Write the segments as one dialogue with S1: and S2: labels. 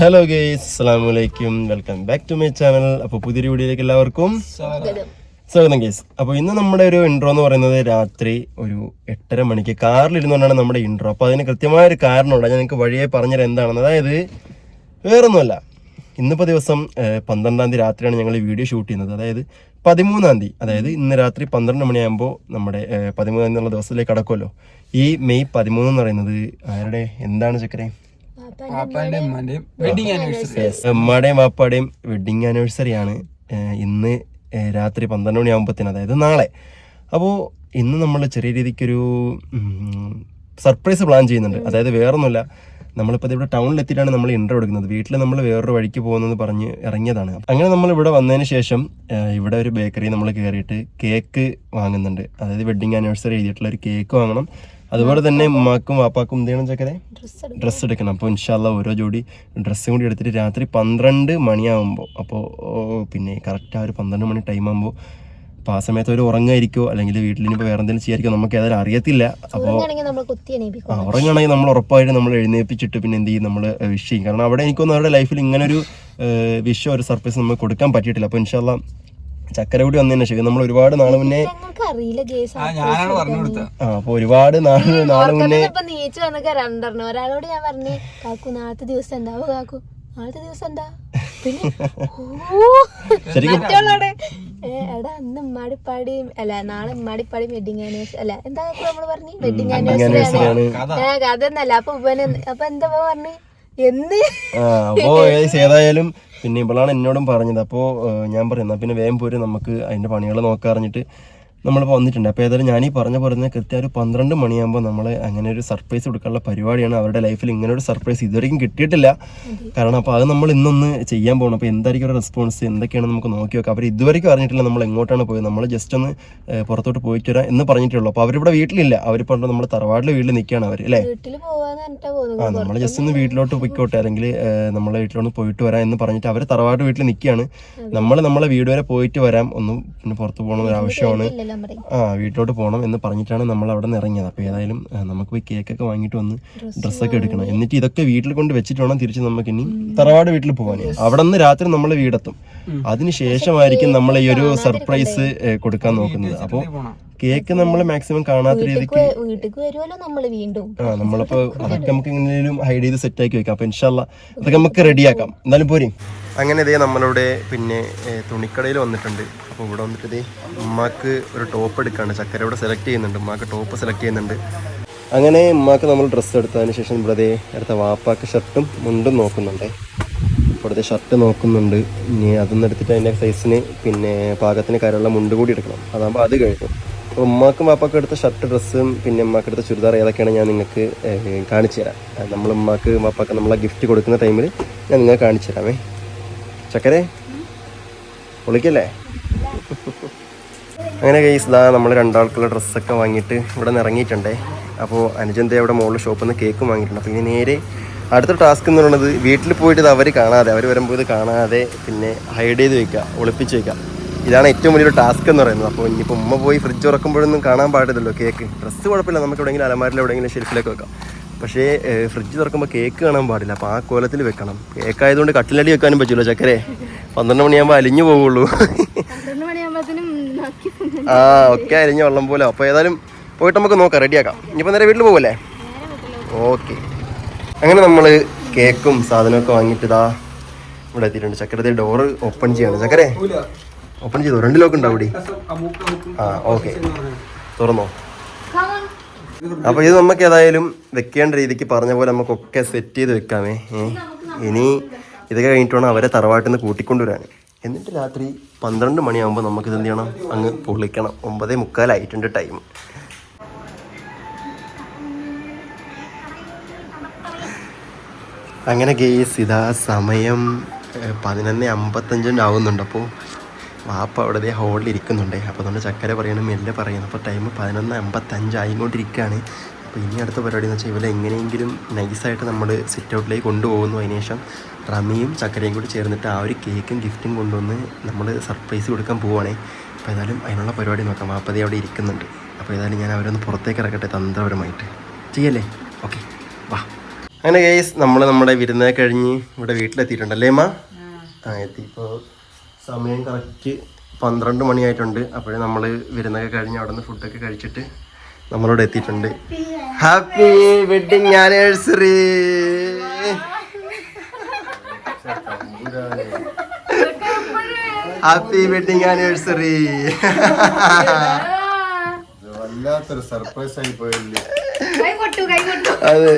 S1: Hello guys അസ്സാം വലൈക്കും welcome back to my channel അപ്പോൾ പുതിയൊരു വീഡിയോയിലേക്ക് എല്ലാവർക്കും സ്വാഗതം. ഗേസ് അപ്പോൾ ഇന്ന് നമ്മുടെ ഒരു ഇൻട്രോ എന്ന് പറയുന്നത് രാത്രി ഒരു എട്ടര മണിക്ക് കാറിലിരുന്നുകൊണ്ടാണ് നമ്മുടെ ഇൻട്രോ അപ്പോൾ അതിന് കൃത്യമായ ഒരു കാരണമുണ്ട്. ഞാൻ നിങ്ങൾക്ക് വഴിയെ പറഞ്ഞു എന്താണെന്ന്. അതായത് വേറൊന്നുമല്ല. ഇന്നിപ്പോൾ ദിവസം പന്ത്രണ്ടാം തീയതി രാത്രിയാണ് ഞങ്ങൾ ഈ വീഡിയോ ഷൂട്ട് ചെയ്യുന്നത്. അതായത് പതിമൂന്നാം തീയതി. അതായത് ഇന്ന് രാത്രി പന്ത്രണ്ട് മണിയാകുമ്പോൾ നമ്മുടെ പതിമൂന്നാം തീയതി എന്നുള്ള ദിവസത്തിലേക്ക് കടക്കുമല്ലോ. ഈ മെയ് പതിമൂന്ന് എന്ന് പറയുന്നത് ആരുടെ? എന്താണ് ചക്കരേ
S2: പാപ്പാന്റെ ഉമ്മാന്റെയും വെഡിങ് ആനിവേഴ്സറി
S1: ഉമ്മയുടെയും വാപ്പാടെയും വെഡിങ് ആനിവേഴ്സറി ആണ് ഇന്ന് രാത്രി പന്ത്രണ്ട് മണിയാകുമ്പോഴത്തേന് അതായത് നാളെ. അപ്പോൾ ഇന്ന് നമ്മൾ ചെറിയ രീതിക്കൊരു സർപ്രൈസ് പ്ലാൻ ചെയ്യുന്നുണ്ട്. അതായത് വേറൊന്നുമില്ല നമ്മളിപ്പോൾ ഇവിടെ ടൗണിൽ എത്തിയിട്ടാണ് നമ്മൾ ഇന്റർ എടുക്കുന്നത്. വീട്ടിൽ നമ്മൾ വേറൊരു വഴിക്ക് പോകുന്നത് പറഞ്ഞ് ഇറങ്ങിയതാണ്. അങ്ങനെ നമ്മൾ ഇവിടെ വന്നതിന് ശേഷം ഇവിടെ ഒരു ബേക്കറി നമ്മൾ കയറിയിട്ട് കേക്ക് വാങ്ങുന്നുണ്ട്. അതായത് വെഡിങ് ആനിവേഴ്സറി എഴുതിയിട്ടുള്ള ഒരു കേക്ക് വാങ്ങണം. അതുപോലെ തന്നെ ഉമ്മാക്കും വാപ്പാക്കും എന്ത് ചെയ്യണം ചക്കരെ ഡ്രസ്സ് എടുക്കണം. അപ്പോൾ ഇൻഷാല്ല ഓരോ ജോഡി ഡ്രസ്സും കൂടി എടുത്തിട്ട് രാത്രി പന്ത്രണ്ട് മണിയാകുമ്പോൾ അപ്പോൾ പിന്നെ കറക്റ്റ് ആ ഒരു പന്ത്രണ്ട് മണി ടൈം ആകുമ്പോൾ അപ്പോൾ ആ സമയത്ത് ഒരു ഉറങ്ങായിരിക്കോ? അല്ലെങ്കിൽ വീട്ടിൽ ഇനിയിപ്പോൾ വേറെ എന്തെങ്കിലും ചെയ്യായിരിക്കും? നമുക്ക് ഏതായാലും അറിയത്തില്ല. അപ്പോൾ ആ ഉറങ്ങുകയാണെങ്കിൽ നമ്മൾ ഉറപ്പായിട്ട് നമ്മൾ എഴുന്നേപ്പിച്ചിട്ട് പിന്നെ എന്ത് ചെയ്യും? നമ്മൾ വിഷ് ചെയ്യും. കാരണം അവിടെ എനിക്കൊന്നും അവരുടെ ലൈഫിൽ ഇങ്ങനൊരു വിഷോ ഒരു സർപ്രൈസ് നമുക്ക് കൊടുക്കാൻ പറ്റിയിട്ടില്ല. അപ്പോൾ ഇൻഷാല്ല ചക്കര കൂടി വന്നതിന് ശേഷം നമ്മൾ ഒരുപാട് നാൾ മുന്നേ
S3: ഞങ്ങൾക്ക് അറിയില്ല ഗേസ്
S2: ആ ഞാനാണ് പറഞ്ഞു കൊടുത്തത്
S1: ആ അപ്പോൾ ഒരുപാട് നാൾ നാൾ മുന്നേ
S3: ഇപ്പൊ നീച്ച് വന്നൊക്കെ രണ്ടെണ്ണം. ഒരാളോട് ഞാൻ പറഞ്ഞു കാക്കു നാളത്തെ ദിവസം എന്താവോ കാക്കു നാളത്തെ ദിവസം എന്താ? പിന്നെ ഓ
S1: ശരിക്കും
S3: മറ്റുള്ളവിടെ എടാ അന്ന് അല്ല നാളെ ഉമ്മാടിപ്പാടിയും വെഡിങ് ആനിവേഴ്സറി അല്ല എന്താ നമ്മൾ പറഞ്ഞു? വെഡിങ് ആനിവേഴ്സറി
S1: ആണ്.
S3: കഥ. അപ്പൊ അപ്പൊ എന്താ പറഞ്ഞു? എന്ന്
S1: ഏതായാലും പിന്നെ ഇവളാണ് എന്നോടും പറഞ്ഞത്. അപ്പോൾ ഞാൻ പറയുന്നത് പിന്നെ വേഗം പോര് നമുക്ക് അതിന്റെ പണികൾ നോക്കാറിഞ്ഞിട്ട് നമ്മളിപ്പോൾ വന്നിട്ടുണ്ട്. അപ്പോൾ ഏതായാലും ഞാൻ ഈ പറഞ്ഞ പോലെ തന്നെ കൃത്യം ഒരു പന്ത്രണ്ട് മണിയാകുമ്പോൾ നമ്മൾ അങ്ങനെ ഒരു സർപ്രൈസ് കൊടുക്കാനുള്ള പരിപാടിയാണ് അവരുടെ ലൈഫിൽ ഇങ്ങനെ ഒരു സർപ്രൈസ് ഇതുവരെയും കിട്ടിയിട്ടില്ല. കാരണം അപ്പോൾ അത് നമ്മൾ ഇന്നൊന്ന് ചെയ്യാൻ പോകണം അപ്പോൾ എന്തായിരിക്കും റെസ്പോൺസ് എന്തൊക്കെയാണ് നമുക്ക് നോക്കി നോക്കാം അവർ ഇതുവരെയ്ക്കും അറിഞ്ഞിട്ടില്ല നമ്മൾ എങ്ങോട്ടാണ് പോയത്. നമ്മൾ ജസ്റ്റ് ഒന്ന് പുറത്തോട്ട് പോയിട്ട് വരാം എന്ന് പറഞ്ഞിട്ടുള്ളൂ അപ്പോൾ അവരിവിടെ വീട്ടിലില്ല. അവർ പറഞ്ഞിട്ട് നമ്മൾ തറവാടിലെ വീട്ടിൽ നിൽക്കുകയാണ് അവർ അല്ലേ? ആ നമ്മൾ ജസ്റ്റ് ഒന്ന് വീട്ടിലോട്ട് പോയിക്കോട്ടെ. അല്ലെങ്കിൽ നമ്മളെ വീട്ടിലോട്ട് പോയിട്ട് വരാം എന്ന് പറഞ്ഞിട്ട് അവർ തറവാട് വീട്ടിൽ നിൽക്കുകയാണ്. നമ്മൾ നമ്മളെ വീട് വരെ പോയിട്ട് വരാം. ഒന്ന് പിന്നെ പുറത്ത് പോകണം ഒരു ആവശ്യമാണ് ആ വീട്ടിലോട്ട് പോകണം എന്ന് പറഞ്ഞിട്ടാണ് നമ്മൾ അവിടെ നിന്ന് ഇറങ്ങിയത്. അപ്പോൾ ഏതായാലും നമുക്ക് പോയി കേക്കൊക്കെ വാങ്ങിയിട്ട് വന്ന് ഡ്രസ്സൊക്കെ എടുക്കണം. എന്നിട്ട് ഇതൊക്കെ വീട്ടിൽ കൊണ്ട് വെച്ചിട്ട് വേണം തിരിച്ച് നമുക്ക് ഇനി തറവാട് വീട്ടിൽ പോകാൻ അവിടെ നിന്ന് രാത്രി നമ്മൾ വീടെത്തും. അതിന് ശേഷമായിരിക്കും നമ്മൾ ഈ ഒരു സർപ്രൈസ് കൊടുക്കാൻ നോക്കുന്നത്. അപ്പോൾ കേക്ക് നമ്മൾ മാക്സിമം കാണാത്ത രീതിക്ക് ആ നമ്മളിപ്പോ അതൊക്കെ നമുക്ക് എങ്ങനെയും ഹൈഡ് ചെയ്ത് സെറ്റ് ആക്കി വെക്കാം. അപ്പൊ ഇൻഷാല്ല അതൊക്കെ നമുക്ക് റെഡിയാക്കാം എന്നാലും പോരെ. അങ്ങനെ ഇതേ നമ്മളിവിടെ പിന്നെ തുണിക്കടയിൽ വന്നിട്ടുണ്ട്. അപ്പോൾ ഇവിടെ വന്നിട്ട് ഇതേ ഉമ്മാക്ക് ഒരു ടോപ്പ് എടുക്കാണ്. ചക്കര ഇവിടെ സെലക്ട് ചെയ്യുന്നുണ്ട്. ഉമ്മാക്ക് ടോപ്പ് സെലക്ട് ചെയ്യുന്നുണ്ട്. അങ്ങനെ ഉമ്മാക്ക് നമ്മൾ ഡ്രസ്സ് എടുത്തതിന് ശേഷം ഇവിടെ അടുത്ത വാപ്പാക്ക് ഷർട്ടും മുണ്ടും നോക്കുന്നുണ്ട്. ഇവിടുത്തെ ഷർട്ട് നോക്കുന്നുണ്ട്. ഇനി അതൊന്നും എടുത്തിട്ട് അതിന്റെ സൈസിന് പിന്നെ പാകത്തിന് കാര്യമുള്ള മുണ്ട് കൂടി എടുക്കണം. അതാകുമ്പോൾ അത് കഴിഞ്ഞു. അപ്പോൾ ഉമ്മാക്കും വാപ്പാക്കും എടുത്ത ഷർട്ട് ഡ്രസ്സും പിന്നെ ഉമ്മാക്ക് എടുത്ത ചുരിദാർ ഏതൊക്കെയാണ് ഞാൻ നിങ്ങൾക്ക് കാണിച്ചു തരാം. നമ്മൾ ഉമ്മാക്ക് വാപ്പാക്ക് നമ്മളെ ഗിഫ്റ്റ് കൊടുക്കുന്ന ടൈമിൽ ഞാൻ നിങ്ങൾ കാണിച്ചു തരാമേ. ചക്കരെ? പൊളിക്കല്ലേ? അങ്ങനെ കേസ് ഇതാ നമ്മൾ രണ്ടാൾക്കുള്ള ഡ്രസ്സൊക്കെ വാങ്ങിയിട്ട് ഇവിടെ നിന്ന് ഇറങ്ങിയിട്ടുണ്ടേ. അപ്പോൾ അനുജന്ത അവിടെ മുകളിൽ ഷോപ്പിൽ നിന്ന് കേക്ക് വാങ്ങിയിട്ടുണ്ട്. അപ്പോൾ ഇനി നേരെ അടുത്ത ടാസ്ക് എന്ന് പറയുന്നത് വീട്ടിൽ പോയിട്ട് ഇത് അവർ കാണാതെ അവർ വരുമ്പോൾ ഇത് കാണാതെ പിന്നെ ഹൈഡ് ചെയ്ത് വെക്കുക ഒളിപ്പിച്ച് വെക്കുക. ഇതാണ് ഏറ്റവും വലിയൊരു ടാസ്ക് എന്ന് പറയുന്നത്. അപ്പോൾ ഇനിയിപ്പോൾ ഉമ്മ പോയി ഫ്രിഡ്ജ് ഉറക്കുമ്പോഴൊന്നും കാണാൻ പാടില്ലല്ലോ കേക്ക് ഡ്രസ്സ് കുഴപ്പമില്ല. നമുക്ക് എവിടെയെങ്കിലും അലമാരിൽ എവിടെയെങ്കിലും ഷെൽഫിലൊക്കെ വെക്കാം. പക്ഷേ ഫ്രിഡ്ജ് തുറക്കുമ്പോൾ കേക്ക് കാണാൻ പാടില്ല. അപ്പോൾ ആ കോലത്തിൽ വെക്കണം. കേക്ക് ആയതുകൊണ്ട് കട്ടിലടി വെക്കാനും പറ്റില്ല ചക്കരെ. പന്ത്രണ്ട് മണിയാകുമ്പോൾ അലിഞ്ഞു പോവുള്ളൂ. ആ ഒക്കെ അലിഞ്ഞ വെള്ളം പോലെ. അപ്പോൾ ഏതായാലും പോയിട്ട് നമുക്ക് നോക്കാം. റെഡിയാക്കാം. ഇനിയിപ്പോൾ നേരെ വീട്ടിൽ പോകല്ലേ ഓക്കെ. അങ്ങനെ നമ്മൾ കേക്കും സാധനമൊക്കെ വാങ്ങിയിട്ട് ഇതാ ഇവിടെ എത്തിയിട്ടുണ്ട്. ചക്കരത്തെ ഡോറ് ഓപ്പൺ ചെയ്യാണ്. ചക്കരെ? ഓപ്പൺ ചെയ്തോ? രണ്ട് ലോക്ക് ഉണ്ടാവും ഇവിടെ. ആ ഓക്കെ. തുറന്നോ? അപ്പോൾ ഇത് നമുക്ക് ഏതായാലും വെക്കേണ്ട രീതിക്ക് പറഞ്ഞ പോലെ നമുക്കൊക്കെ സെറ്റ് ചെയ്ത് വെക്കാമേ. ഇനി ഇതൊക്കെ കഴിഞ്ഞിട്ട് വേണം അവരെ തറവാട്ടിൽ നിന്ന് കൂട്ടിക്കൊണ്ടുവരാൻ. എന്നിട്ട് രാത്രി പന്ത്രണ്ട് മണിയാകുമ്പോൾ ഇത് എന്ത് ചെയ്യണം? അങ്ങ് പൊള്ളിക്കണം ഒമ്പതേ മുക്കാലായിട്ടുണ്ട് ടൈം അങ്ങനെ ഗെയ്സ് ഇതാ സമയം പതിനൊന്ന് അമ്പത്തഞ്ചിന്റെ ആവുന്നുണ്ട് അപ്പോൾ വാപ്പ അവിടെ ദേ ഹോളിൽ ഇരിക്കുന്നുണ്ട്. അപ്പോൾ അതുകൊണ്ട് ചക്കര പറയണം മെല്ലെ പറയണം. അപ്പോൾ ടൈം പതിനൊന്ന് അമ്പത്തഞ്ചായിക്കൊണ്ടിരിക്കുകയാണ് അപ്പോൾ ഇനി അടുത്ത പരിപാടി എന്ന് വെച്ചാൽ ഇവരെ എങ്ങനെയെങ്കിലും നൈസായിട്ട് നമ്മൾ സിറ്റ് ഔട്ടിലേക്ക് കൊണ്ടുപോകുന്നു. അതിനുശേഷം റമിയും ചക്കരയും കൂടി ചേർന്നിട്ട് ആ ഒരു കേക്കും ഗിഫ്റ്റും കൊണ്ടുവന്ന് നമ്മൾ സർപ്രൈസ് കൊടുക്കാൻ പോവുകയാണേ അപ്പോൾ ഏതായാലും അതിനുള്ള പരിപാടി നോക്കാം. വാപ്പതേ അവിടെ ഇരിക്കുന്നുണ്ട്. അപ്പോൾ ഏതായാലും ഞാൻ അവരൊന്ന് പുറത്തേക്ക് ഇറക്കട്ടെ തന്ത്രപരമായിട്ട്. ചെയ്യല്ലേ? ഓക്കെ വാ. അങ്ങനെ കേസ് നമ്മൾ നമ്മുടെ വിരുന്നേ കഴിഞ്ഞ് ഇവിടെ വീട്ടിലെത്തിയിട്ടുണ്ടല്ലേ മാ ആ. എത്തി. ഇപ്പോൾ സമയം കറക്റ്റ് പന്ത്രണ്ട് മണിയായിട്ടുണ്ട്. അപ്പോഴേ നമ്മൾ വിരുന്നൊക്കെ കഴിഞ്ഞ് അവിടെ നിന്ന് ഫുഡൊക്കെ കഴിച്ചിട്ട് നമ്മളോട് എത്തിയിട്ടുണ്ട്. Happy wedding anniversary happy wedding anniversary
S4: വല്ലാത്തൊരു സർപ്രൈസ് ആയി പോയല്ലേ?
S1: അതെ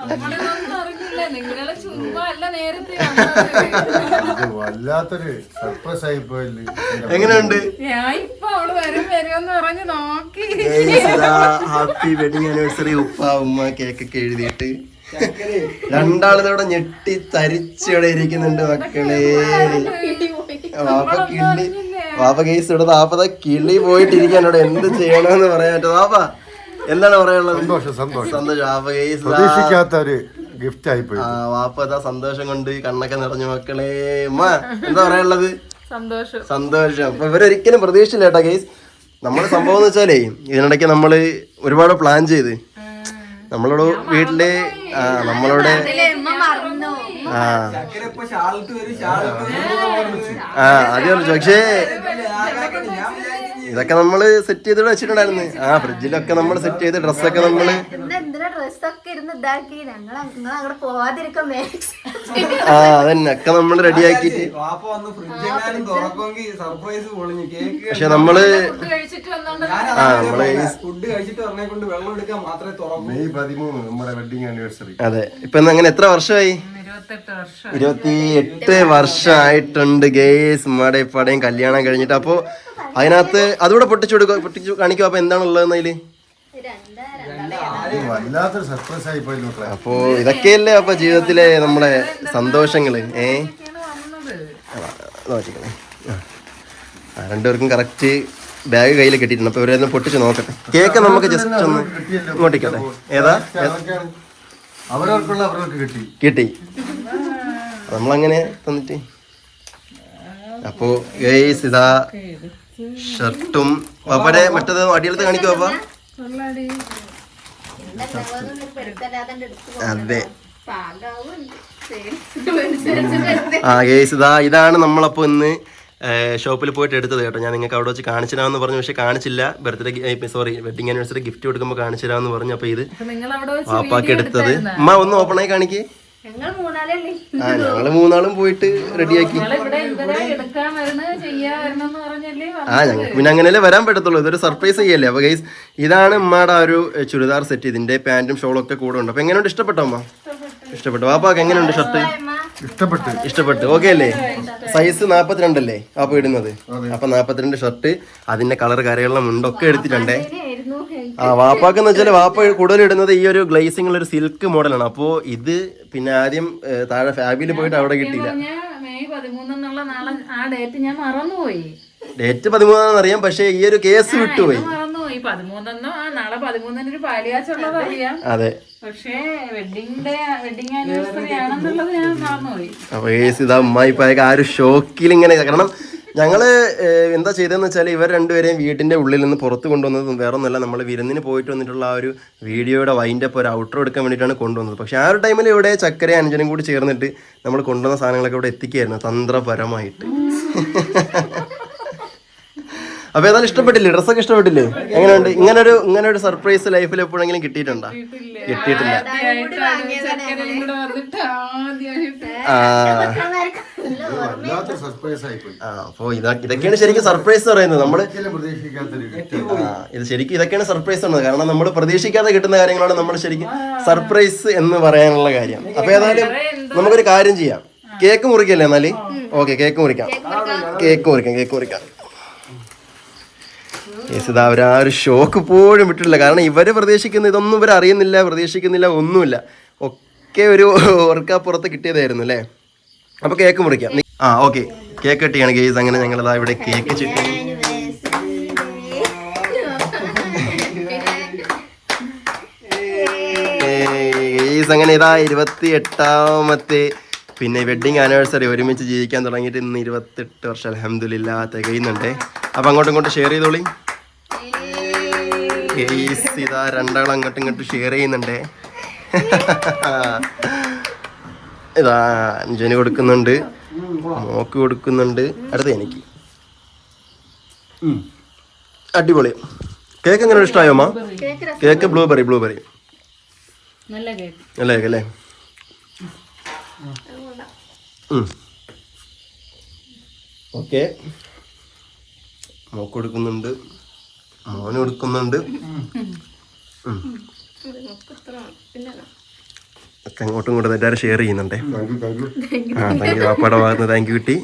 S5: നമ്മളിതൊന്നും അറിഞ്ഞില്ല നിങ്ങൾ ചുമ്മാ അല്ല നേരത്തെ
S4: വല്ലാത്തൊരു സർപ്രൈസ് ആയി പോയില്ലേ?
S1: എങ്ങനെയുണ്ട്?
S5: ഞാൻ ഇപ്പൊ അവൾ വരും വരുമെന്ന് പറഞ്ഞ് നോക്കി.
S1: ഹാപ്പി വെഡിങ് ആനിവേഴ്സറി ഉപ്പ ഉമ്മ കേക്കൊക്കെ എഴുതിയിട്ട്? രണ്ടാളിതോടെ ഞെട്ടി തരിച്ചിവിടെ ഇരിക്കുന്നുണ്ട് മക്കളെ. വാപ്പ കിള്ളി വാപ്പ കേസ് ഇവിടെ വാപ്പത കിളി പോയിട്ടിരിക്കാൻ ഇവിടെ. എന്ത് ചെയ്യണമെന്ന് പറയാൻ പറ്റും. വാപ്പ എന്താണ് പറയാനുള്ളത്?
S4: സന്തോഷം സന്തോഷം.
S1: സന്തോഷം. വാപ്പ കേസ്
S4: പ്രതീക്ഷിക്കാത്ത ഒരു ഗിഫ്റ്റ് ആയി പോയി.
S1: ആ വാപ്പ ഇതാ സന്തോഷം കൊണ്ട് കണ്ണൊക്കെ നിറഞ്ഞു മക്കളെ. എന്താ പറയാനുള്ളത്?
S5: സന്തോഷം.
S1: സന്തോഷം. അപ്പൊ ഇവരൊരിക്കലും പ്രതീക്ഷിച്ചില്ല കേട്ടോ കേസ് നമ്മുടെ സംഭവം എന്ന് വെച്ചാലേ ഇതിനിടയ്ക്ക് നമ്മൾ ഒരുപാട് പ്ലാൻ ചെയ്ത്. നമ്മളോട് വീട്ടിലെ ആ നമ്മളോട് ആ. ആ അത് പക്ഷേ ഇതൊക്കെ നമ്മൾ സെറ്റ് ചെയ്ത് വെച്ചിട്ടുണ്ടായിരുന്നു. ആ ഫ്രിഡ്ജിലൊക്കെ നമ്മൾ സെറ്റ് ചെയ്ത് ഡ്രസ്സൊക്കെ നമ്മൾ
S3: എന്താ എന്തിനാ ഡ്രസ്സൊക്കെ ഇരുന്ന് ഇതാക്കി? ഞങ്ങൾ അങ്ങോട്ട് പോവാതിരിക്കാൻ
S1: ആ അതന്നെ. ഒക്കെ നമ്മൾ റെഡി
S2: ആക്കിട്ട് വന്ന് ഫ്രിഡ്ജ് എങ്ങാനും തുറക്കുമെങ്കിൽ സർപ്രൈസ് പൊളിഞ്ഞു. കേക്ക്
S1: പക്ഷെ നമ്മൾ
S5: ഫുഡ് കഴിച്ചിട്ട് വന്നോണ്ട്
S1: ആ, നമ്മൾ ഈ-
S2: ഫുഡ് കഴിച്ചിട്ട് പറഞ്ഞെ കൊണ്ട് വെള്ളം എടുക്കാൻ മാത്രമേ തുറക്കൂ.
S4: മെയ് പതിമൂന്ന് നമ്മുടെ വെഡിങ് ആനിവേഴ്സറി
S1: അതെ. ഇപ്പൊ അങ്ങനെ എത്ര വർഷമായി? ഇരുപത്തി എട്ട് വർഷമായിട്ടുണ്ട് ഗേസ്. ഉമ്മയുടെ ഇപ്പടയും കല്യാണം കഴിഞ്ഞിട്ട്. അപ്പോ അതിനകത്ത് അതുകൂടെ പൊട്ടിച്ചു കൊടുക്കുക പൊട്ടിച്ചു കാണിക്കുക അപ്പൊ എന്താണുള്ളത് അതിൽ?
S4: ഇത് വല്ലാത്തൊരു സർപ്രൈസ് ആയി പോയി മക്കളെ
S1: അപ്പോ ഇതൊക്കെയല്ലേ അപ്പൊ ജീവിതത്തിലെ നമ്മളെ സന്തോഷങ്ങൾ ഏ? നോക്കിക്കണേ. ആ. രണ്ടുപേർക്കും കറക്റ്റ് ബാഗ് കയ്യിൽ കെട്ടിയിട്ടുണ്ട്. അപ്പൊ ഇവരൊന്ന് പൊട്ടിച്ച് നോക്കട്ടെ. കേക്ക് നമുക്ക് ജസ്റ്റ് ഒന്ന് ഇങ്ങോട്ടിക്കട്ടെ ഏതാ?
S4: അവരവർക്കുള്ള കിട്ടി.
S1: കിട്ടി. നമ്മളങ്ങനെ തന്നിട്ട്. അപ്പോ ഗൈസ് ഇതാ ഷർട്ടും. പാപ്പയുടെ മറ്റത് അടിയെടുത്ത് കാണിക്കും പാപ്പ അതെ. ആ ഗേസ് ഇതാ ഇതാണ് നമ്മളപ്പോ ഇന്ന് ഷോപ്പിൽ പോയിട്ട് എടുത്തത് കേട്ടോ. ഞാൻ നിങ്ങൾക്ക് അവിടെ വെച്ച് കാണിച്ചു പറഞ്ഞു പക്ഷെ കാണിച്ചില്ല. Birthday sorry wedding anniversary gift കൊടുക്കുമ്പോൾ കാണിച്ചു പറഞ്ഞു. അപ്പൊ ഇത് പാപ്പാക്ക് എടുത്തത്. അമ്മ ഒന്ന് ഓപ്പൺ ആയി കാണിക്കേ. ആ ഞങ്ങൾ മൂന്നാളും പോയിട്ട് റെഡിയാക്കി. ആ ഞങ്ങൾക്ക് പിന്നെ അങ്ങനെയല്ലേ വരാൻ പറ്റത്തുള്ളൂ. ഇതൊരു സർപ്രൈസ് ചെയ്യല്ലേ? അപ്പൊ ഗൈസ് ഇതാണ് ഉമ്മയുടെ ആ ഒരു ചുരിദാർ സെറ്റ് ഇതിന്റെ പാന്റും ഷോളും ഒക്കെ കൂടെ ഉണ്ട്. അപ്പൊ എങ്ങനെയുണ്ട്? ഇഷ്ടപ്പെട്ടോ അമ്മ ഇഷ്ടപ്പെട്ടു. വാപ്പാക്ക് എങ്ങനെയുണ്ട് ഷർട്ട്
S4: ഇഷ്ടപ്പെട്ടു
S1: ഇഷ്ടപ്പെട്ടു. ഓക്കെ അല്ലേ? സൈസ് നാപ്പത്തിരണ്ടല്ലേ? വാപ്പ ഇടുന്നത്. അപ്പൊ നാപ്പത്തിരണ്ട് ഷർട്ട് അതിന്റെ കളർ കരകളിലും മുണ്ടൊക്കെ എടുത്തിട്ടുണ്ടേ. ആ വാപ്പാക്ക് എന്ന് വെച്ചാൽ വാപ്പ കൂടുതൽ ഇടുന്നത് ഈ ഒരു ഗ്ലേസിംഗ് ഉള്ള ഒരു സിൽക്ക് മോഡലാണ്. അപ്പോ ഇത് പിന്നെ ആദ്യം താഴെ ഫാബിയിൽ പോയിട്ട് അവിടെ കിട്ടിയില്ല.
S5: ഞാൻ മെയ് പതിമൂന്നെന്നുള്ള നാളെ ആ ഡേറ്റ് ഞാൻ മറന്നുപോയി.
S1: ഡേറ്റ് പതിമൂന്നാണെന്ന് അറിയാം പക്ഷേ ഈ ഒരു കേസ് വിട്ടുപോയി.
S5: ഇത് മറന്നുപോയി. പതിമൂന്നെന്നോ ആ നാളെ പതിമൂന്നിന് ഒരു പാലിയാച്ചുള്ളത് അറിയാം
S1: അതെ.
S5: പക്ഷേ വെഡിങ് ഡേ വെഡിങ് ആനിവേഴ്സറി ആണെന്നുള്ളത് ഞാൻ മറന്നുപോയി.
S1: അപ്പൊ ഏസ് ഇതാ അമ്മായിപ്പായൊക്കെ ആ ഒരു ഷോക്കിൽ ഇങ്ങനെ കാരണം ഞങ്ങൾ എന്താ ചെയ്തതെന്ന് വെച്ചാൽ ഇവർ രണ്ടുപേരെയും വീട്ടിന്റെ ഉള്ളിൽ നിന്ന് പുറത്ത് കൊണ്ടുവന്നത് വേറെ ഒന്നല്ല നമ്മൾ വിരുന്നിന് പോയിട്ട് വന്നിട്ടുള്ള ആ ഒരു വീഡിയോയുടെ വൈൻഡപ്പ് ഒരു ഔട്ടർ എടുക്കാൻ വേണ്ടിയിട്ടാണ് കൊണ്ടുവന്നത്. പക്ഷേ ആ ഒരു ടൈമിൽ ഇവിടെ ചക്കര അഞ്ചനും കൂടി ചേർന്നിട്ട് നമ്മൾ കൊണ്ടുവന്ന സാധനങ്ങളൊക്കെ ഇവിടെ എത്തിക്കുകയായിരുന്നു തന്ത്രപരമായിട്ട്. അപ്പൊ ഏതായാലും ഇഷ്ടപ്പെട്ടില്ലേ? ഡ്രസ്സൊക്കെ ഇഷ്ടപ്പെട്ടില്ലേ? എങ്ങനെയുണ്ട്? ഇങ്ങനെ ഒരു ഇങ്ങനെ ഒരു സർപ്രൈസ് ലൈഫിൽ എപ്പോഴെങ്കിലും കിട്ടിയിട്ടുണ്ടോ? കിട്ടിയിട്ടില്ല. ആ.
S4: വല്ലാത്തൊരു സർപ്രൈസ് ആയി പോയി
S1: ആ അപ്പോ ഇതാ ഇതൊക്കെയാണ് ശരിക്കും സർപ്രൈസ് എന്ന് പറയുന്നത്.
S4: പ്രതീക്ഷിക്കാത്തൊരു
S1: ഇത് ശരിക്കും ഇതൊക്കെയാണ് സർപ്രൈസ് എന്നത് കാരണം നമ്മൾ പ്രതീക്ഷിക്കാതെ കിട്ടുന്ന കാര്യങ്ങളാണ് നമ്മൾ ശരിക്കും സർപ്രൈസ് എന്ന് പറയാനുള്ള കാര്യം. അപ്പൊ ഏതായാലും നമുക്കൊരു കാര്യം ചെയ്യാം. കേക്ക് മുറിക്കല്ലേ എന്നാൽ? ഓക്കെ കേക്ക് മുറിക്കാം. കേക്ക് മുറിക്കാം. കേക്ക് മുറിക്കാം യേശുദാ അവർ ആ ഒരു ഷോക്ക് പോലും വിട്ടിട്ടില്ല കാരണം ഇവർ പ്രതീക്ഷിക്കുന്ന ഇതൊന്നും ഇവർ അറിയുന്നില്ല പ്രതീക്ഷിക്കുന്നില്ല ഒന്നുമില്ല. ഒക്കെ ഒരു ഓർക്കാപ്പുറത്ത് കിട്ടിയതായിരുന്നു അല്ലേ? അപ്പൊ കേക്ക് മുറിക്കാം. ആ ഓക്കെ. Cake കെട്ടിയാണ് guys. അങ്ങനെ ഞങ്ങൾ ഇതാ ഇവിടെ കേക്ക് ചുറ്റി. ഗെയ്സ് അങ്ങനെ ഇതാ ഇരുപത്തി എട്ടാമത്തെ പിന്നെ വെഡിങ് ആനിവേഴ്സറി ഒരുമിച്ച് ജീവിക്കാൻ തുടങ്ങിയിട്ട് ഇന്ന് ഇരുപത്തെട്ട് വർഷം. അലഹമില്ല തികയുന്നുണ്ട്. അപ്പൊ അങ്ങോട്ടും ഇങ്ങോട്ടും ഷെയർ ചെയ്തോളി. ഗെയ്സ് ഇതാ രണ്ടാളും അങ്ങോട്ടും ഇങ്ങോട്ടും ഷെയർ ചെയ്യുന്നുണ്ടേ. ഇതാ അഞ്ജന് കൊടുക്കുന്നുണ്ട്. മോക്ക് കൊടുക്കുന്നുണ്ട്. അടുത്ത എനിക്ക്. അടിപൊളി. കേക്ക് എങ്ങനെ ഇഷ്ടമായോ അമ്മ?
S3: Cake
S1: blueberry blueberry.
S5: നല്ല കേക്ക്.
S1: അല്ലേ? അല്ലേ ഓക്കെ. മോക്ക് കൊടുക്കുന്നുണ്ട്. മോന് കൊടുക്കുന്നുണ്ട്. ഒക്കെ അങ്ങോട്ടും ഇങ്ങോട്ടും എല്ലാവരും ഷെയർ ചെയ്യുന്നുണ്ടേ. ആ താങ്ക് യു വാപ്പയുടെ ഭാഗത്ത് താങ്ക് യു കിട്ടി.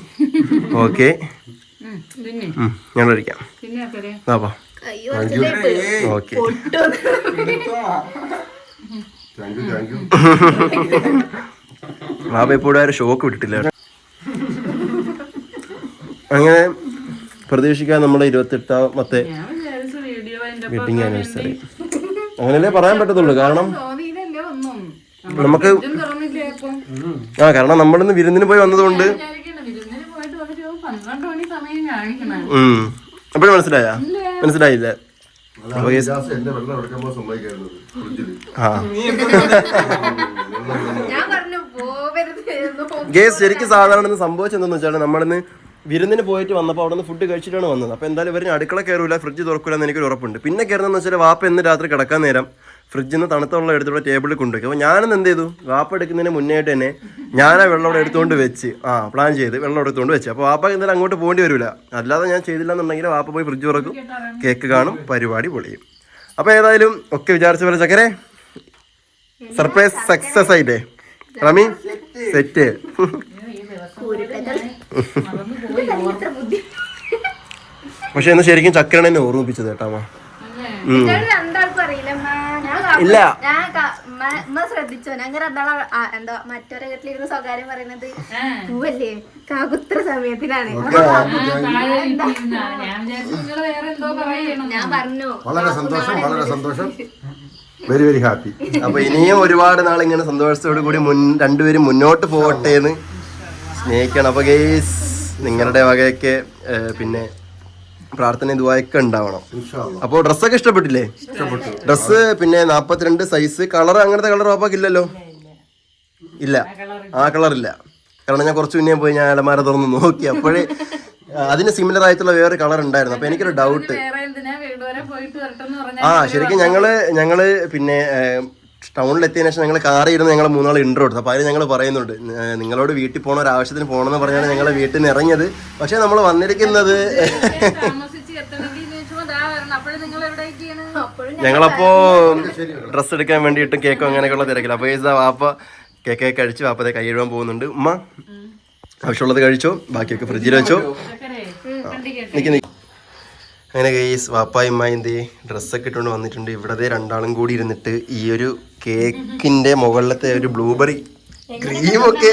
S1: ഓക്കെ
S5: ഉം, പിന്നെ?
S1: ഞാൻ കഴിക്കാം
S5: പിന്നെ അക്കരെ
S1: വാപ്പാ. ഓക്കെ വാപ്പ ഒരു ഷോക്ക് വിട്ടിട്ടില്ല അങ്ങനെ പ്രതീക്ഷിക്കാൻ നമ്മുടെ ഇരുപത്തെട്ടാമത്തെ വെഡിങ് ആനിവേഴ്സറി അങ്ങനെയല്ലേ പറയാൻ പറ്റത്തുള്ളൂ. കാരണം നമുക്ക് ആ കാരണം നമ്മളിന്ന് വിരുന്നിന് പോയി വന്നതുകൊണ്ട് അപ്പോഴും മനസ്സിലായ? മനസ്സിലായില്ല? അപ്പൊ
S4: ഗ്യാസ് എന്റെ വെള്ളം എടുക്കുമ്പോൾ സംഭവിക്കായിരുന്നത് ഫ്രിഡ്ജിൽ
S3: ഞാൻ പറഞ്ഞു പോവരുത് എന്ന്.
S1: ഗേസ് ശരിക്കും സാധാരണ സംഭവിച്ചെന്താന്ന് വെച്ചാൽ നമ്മളിന്ന് വിരുന്നിന് പോയിട്ട് വന്നപ്പോൾ അവിടെ നിന്ന് ഫുഡ് കഴിച്ചിട്ടാണ് വന്നത്. അപ്പോൾ എന്തായാലും ഇവരിന് അടുക്കള കയറൂല ഫ്രിഡ്ജ് തുറക്കൂല എന്ന് എനിക്കൊരു ഉറപ്പുണ്ട്. പിന്നെ കയറുന്നതെന്ന് വെച്ചാൽ വാപ്പ എന്ന് രാത്രി കിടക്കാൻ നേരം ഫ്രിഡ്ജിൽ നിന്ന് തണുത്ത വെള്ളം എടുത്തിവിടെ ടേബിളിൽ കൊണ്ടുവയ്ക്കും. അപ്പോൾ ഞാനെന്ന് എന്ത് ചെയ്തു? വാപ്പ എടുക്കുന്നതിന് മുന്നേയായിട്ട് തന്നെ ഞാൻ ആ വെള്ളം അവിടെ എടുത്തുകൊണ്ട് വെച്ച് ആ പ്ലാൻ ചെയ്ത് വെള്ളം എടുത്തുകൊണ്ട് വെച്ച്. അപ്പോൾ വാപ്പ എന്തായാലും അങ്ങോട്ട് പോകേണ്ടി വരില്ല അല്ലാതെ ഞാൻ ചെയ്തില്ല എന്നുണ്ടെങ്കിൽ വാപ്പ പോയി ഫ്രിഡ്ജ് തുറക്കും കേക്ക് കാണും പരിപാടി പൊളിയും. അപ്പോൾ ഏതായാലും ഒക്കെ വിചാരിച്ച പോലെ ചക്കരെ സർപ്രൈസ് സക്സസ് ആയില്ലേ? റമി സെറ്റ് പക്ഷെ ഇന്ന് ശരിക്കും ചക്കരനെ എന്നെ ഓർമ്മിപ്പിച്ചത് കേട്ടാ
S3: ഇതാണ് രണ്ടാൾക്കും അറിയില്ല ഉമ്മ. ഞാൻ കാ-
S1: ഇല്ല.
S3: ഞാൻ ഉമ്മ ശ്രദ്ധിച്ചോ? ഞങ്ങൾ രണ്ടാളെ എന്താ മറ്റൊരു വീട്ടിലിരുന്ന് സ്വകാര്യം പറയുന്നത് പൂവല്ലേ? കാകുത്ര സമയത്തിനാണ്
S5: താഴെ ഞാൻ
S3: പറഞ്ഞു.
S4: വളരെ സന്തോഷം വളരെ സന്തോഷം. വെരി വെരി ഹാപ്പി
S1: അപ്പൊ ഇനിയും ഒരുപാട് നാൾ ഇങ്ങനെ സന്തോഷത്തോടു കൂടി മുൻ രണ്ടുപേരും മുന്നോട്ട് പോകട്ടെ എന്ന് സ്നേഹിക്കണം. അപ്പൊ ഗേസ് നിങ്ങളുടെ വകയൊക്കെ പിന്നെ പ്രാർത്ഥന ഇതുവായൊക്കെ ഉണ്ടാവണം. അപ്പോൾ ഡ്രസ്സൊക്കെ ഇഷ്ടപ്പെട്ടില്ലേ? ഡ്രസ്സ് പിന്നെ നാപ്പത്തിരണ്ട് സൈസ് കളർ അങ്ങനത്തെ കളർ വാപ്പാക്ക് ഇല്ലല്ലോ? ഇല്ല. ആ കളർ ഇല്ല. കാരണം ഞാൻ കുറച്ച് മുന്നേ പോയി ഞാൻ അലമാര തുറന്ന് നോക്കി. അപ്പോഴേ അതിന് സിമിലർ ആയിട്ടുള്ള വേറെ കളർ ഉണ്ടായിരുന്നു. അപ്പൊ എനിക്കൊരു ഡൗട്ട്
S5: വേറെ എന്തിനാ വീട് വരെ പോയിട്ട് വരട്ടെന്ന്
S1: ആ ശരിക്കും ഞങ്ങൾ ഞങ്ങൾ പിന്നെ ടൗണിൽ എത്തിയതിനു ശേഷം ഞങ്ങൾ കാറിൽ ഇരുന്ന് ഞങ്ങൾ മൂന്നാൾ ഇൻട്രോ എടുത്തു. അപ്പോൾ അതിന് ഞങ്ങൾ പറയുന്നുണ്ട് നിങ്ങളോട് വീട്ടിൽ പോകണ ഒരു ആവശ്യത്തിന് പോകണമെന്ന് പറഞ്ഞാണ് ഞങ്ങൾ വീട്ടിൽ നിന്ന് ഇറങ്ങിയത്. പക്ഷേ നമ്മൾ വന്നിരിക്കുന്നത് ഞങ്ങളപ്പോ ഡ്രസ്സ് എടുക്കാൻ വേണ്ടിയിട്ട് കേക്കോ അങ്ങനെയൊക്കെയുള്ള തിരക്കില്ല അപ്പോൾ ഇതാ വാപ്പ കേക്കൊക്കെ കഴിച്ചു വാപ്പത്തെ കൈ എഴുതാൻ പോകുന്നുണ്ട്. ഉമ്മ ആവശ്യമുള്ളത് കഴിച്ചോ? ബാക്കിയൊക്കെ ഫ്രിഡ്ജിൽ വെച്ചോ? നിക്ക് നിക്ക്. അങ്ങനെ ഗെയ്സ് വാപ്പായും എന്ത് ഡ്രസ്സൊക്കെ ഇട്ടുകൊണ്ട് വന്നിട്ടുണ്ട്. ഇവിടെ രണ്ടാളും കൂടി ഇരുന്നിട്ട് ഈ ഒരു കേക്കിന്റെ മുകളിലത്തെ ഒരു ബ്ലൂബെറി ക്രീമൊക്കെ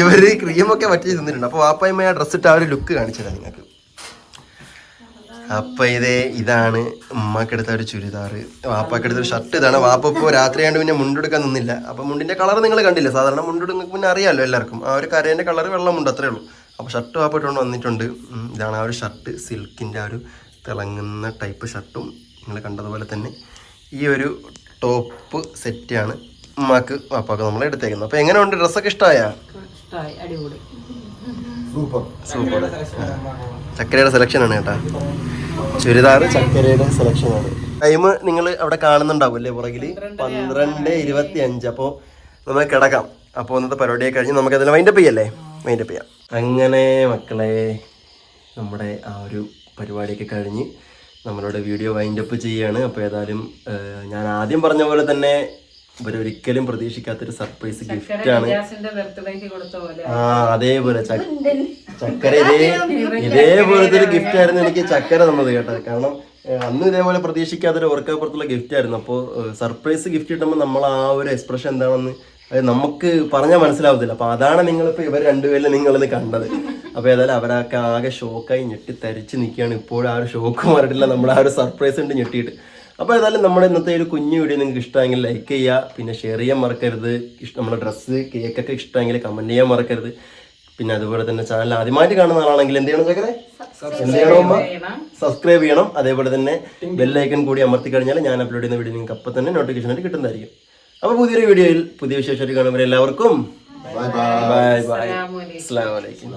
S1: ഇവർ ക്രീമൊക്കെ വറ്റി തിന്നിട്ടുണ്ട്. അപ്പൊ വാപ്പായ്മ ആ ഡ്രസ്സ് ഇട്ട് ആ ഒരു ലുക്ക് കാണിച്ചതാണ് നിങ്ങൾക്ക്. അപ്പൊ ഇതേ ഇതാണ് ഉമ്മക്കെടുത്ത ഒരു ചുരിദാറ്. വാപ്പാക്കെടുത്ത ഒരു ഷർട്ട് ഇതാണ്. വാപ്പ ഇപ്പോൾ രാത്രി ആയതുകൊണ്ട് പിന്നെ മുണ്ടെടുക്കാൻ നിന്നില്ല. അപ്പൊ മുണ്ടിന്റെ കളർ നിങ്ങൾ കണ്ടില്ല? സാധാരണ മുണ്ടെടുക്കുന്ന പിന്നെ അറിയാമല്ലോ എല്ലാവർക്കും. ആ ഒരു കരേന്റെ കളർ വെള്ളം മുണ്ട് അത്രേ ഉള്ളൂ. അപ്പൊ ഷർട്ട് വാപ്പ ഇട്ടുകൊണ്ട് വന്നിട്ടുണ്ട്. ഇതാണ് ആ ഒരു ഷർട്ട് സിൽക്കിന്റെ ആ ഒരു തിളങ്ങുന്ന ടൈപ്പ് ഷർട്ടും നിങ്ങൾ കണ്ടതുപോലെ തന്നെ ഈ ഒരു ടോപ്പ് സെറ്റാണ് ഉമ്മാക്ക് വാപ്പാക്ക് നമ്മൾ എടുത്തേക്കുന്നത്. അപ്പൊ എങ്ങനെയുണ്ട്? ഡ്രസ്സൊക്കെ ഇഷ്ടമായ
S4: സൂപ്പർ.
S1: സൂപ്പർ. ചക്കരയുടെ സെലക്ഷൻ ആണ് കേട്ടാ. ചുരിദാർ ചക്കരയുടെ സെലക്ഷൻ ആണ്. ടൈം നിങ്ങൾ അവിടെ കാണുന്നുണ്ടാവും അല്ലേ പുറകിൽ പന്ത്രണ്ട് ഇരുപത്തി അഞ്ച് അപ്പോൾ നമുക്ക് കിടക്കാം. അപ്പോൾ ഇന്നത്തെ പരിപാടിയൊക്കെ കഴിഞ്ഞ് നമുക്ക് അതിൽ വൈൻഡപ്പ് ചെയ്യല്ലേ വൈൻഡപ്പ് ചെയ്യാം. അങ്ങനെ മക്കളെ നമ്മുടെ ആ ഒരു പരിപാടിയൊക്കെ കഴിഞ്ഞ് നമ്മളുടെ വീഡിയോ വൈൻഡപ്പ് ചെയ്യാണ്. അപ്പോൾ ഏതായാലും ഞാൻ ആദ്യം പറഞ്ഞ പോലെ തന്നെ ഇവരൊരിക്കലും പ്രതീക്ഷിക്കാത്തൊരു സർപ്രൈസ് ഗിഫ്റ്റ് ആണ്. ആ അതേപോലെ ചക്കര ഇതേ ഇതേപോലത്തെ ഒരു ഗിഫ്റ്റ് ആയിരുന്നു എനിക്ക് ചക്കര തന്നത് കേട്ടോ. കാരണം അന്ന് അന്നും ഇതേപോലെ പ്രതീക്ഷിക്കാത്തൊരു ഓർക്കപ്പുറത്തുള്ള ഗിഫ്റ്റ് ആയിരുന്നു. അപ്പോൾ സർപ്രൈസ് ഗിഫ്റ്റ് കിട്ടുമ്പോൾ നമ്മൾ ആ ഒരു എക്സ്പ്രഷൻ എന്താണെന്ന് അത് നമുക്ക് പറഞ്ഞാൽ മനസ്സിലാവത്തില്ല. അപ്പോൾ അതാണ് നിങ്ങളിപ്പോ ഇവർ രണ്ടുപേരിൽ നിങ്ങളിന്ന് കണ്ടത്. അപ്പോൾ ഏതായാലും അവരൊക്കെ ആകെ ഷോക്കായി ഞെട്ടി തരിച്ച് നിൽക്കുകയാണ് ഇപ്പോഴും ആ ഒരു ഷോക്ക് മാറിയിട്ടില്ല. നമ്മുടെ ആ ഒരു സർപ്രൈസ് ഉണ്ട് ഞെട്ടിയിട്ട്. അപ്പോൾ ഏതായാലും നമ്മുടെ ഇന്നത്തെ ഒരു കുഞ്ഞു വീഡിയോ നിങ്ങൾക്ക് ഇഷ്ടമെങ്കിൽ ലൈക്ക് ചെയ്യുക. പിന്നെ ഷെയർ ചെയ്യാൻ മറക്കരുത്. നമ്മുടെ ഡ്രസ്സ് കേക്കൊക്കെ ഇഷ്ടമെങ്കിൽ കമന്റ് ചെയ്യാൻ മറക്കരുത്. പിന്നെ അതുപോലെ തന്നെ ചാനൽ ആദ്യമായിട്ട് കാണുന്ന ആളാണെങ്കിൽ എന്ത് ചെയ്യണം ചേക്കനെ എന്ത് ചെയ്യണോ സബ്സ്ക്രൈബ് ചെയ്യണം. അതേപോലെ തന്നെ ബെല്ലൈക്കൺ കൂടി അമർത്തി കഴിഞ്ഞാൽ ഞാൻ അപ്ലോഡ് ചെയ്യുന്ന വീഡിയോ നിങ്ങൾക്ക് അപ്പം തന്നെ നോട്ടിഫിക്കേഷൻ ആയിട്ട് കിട്ടുന്നതായിരിക്കും. അപ്പോൾ പുതിയൊരു വീഡിയോയിൽ പുതിയ വിശേഷമായിട്ട് കാണുമ്പോൾ എല്ലാവർക്കും ബൈ ബൈ അസ്സാം വലൈക്കും